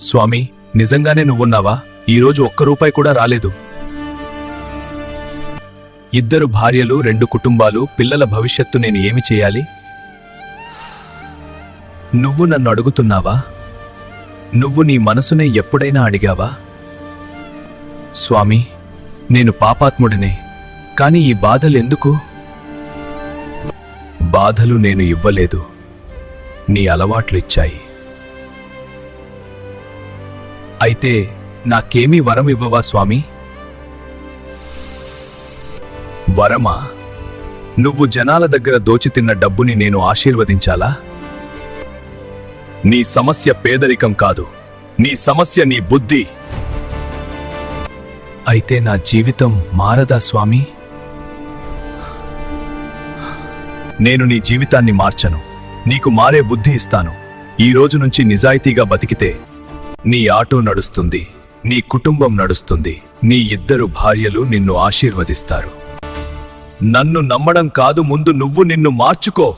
స్వామి నిజంగానే నువ్వున్నావా? ఈరోజు ఒక్క రూపాయి కూడా రాలేదు. ఇద్దరు భార్యలు రెండు కుటుంబాలు పిల్లల భవిష్యత్తు నేను ఏమి చేయాలి? నువ్వు నన్ను అడుగుతున్నావా? నువ్వు నీ మనసునే ఎప్పుడైనా అడిగావా? స్వామి నేను పాపాత్ముడినే కాని ఈ బాధలెందుకు బాధలు నేను ఇవ్వలేదు. నీ అలవాట్లు ఇచ్చాయి. అయితే నాకేమీ వరం ఇవ్వవా స్వామి? వరమా? నువ్వు జనాల దగ్గర దోచితిన్న డబ్బుని నేను ఆశీర్వదించాలా? నీ సమస్య పేదరికం కాదు. నీ సమస్య నీ బుద్ధి. అయితే నా జీవితం మారదా స్వామి? నేను నీ జీవితాన్ని మార్చను. నీకు మారే బుద్ధి ఇస్తాను. ఈ రోజు నుంచి నిజాయితీగా బతికితే నీ ఆటో నడుస్తుంది నీ కుటుంబం నడుస్తుంది నీ ఇద్దరు భార్యలు నిన్ను ఆశీర్వదిస్తారు. నన్ను నమ్మడం కాదు ముందు నువ్వు నిన్ను మార్చుకో.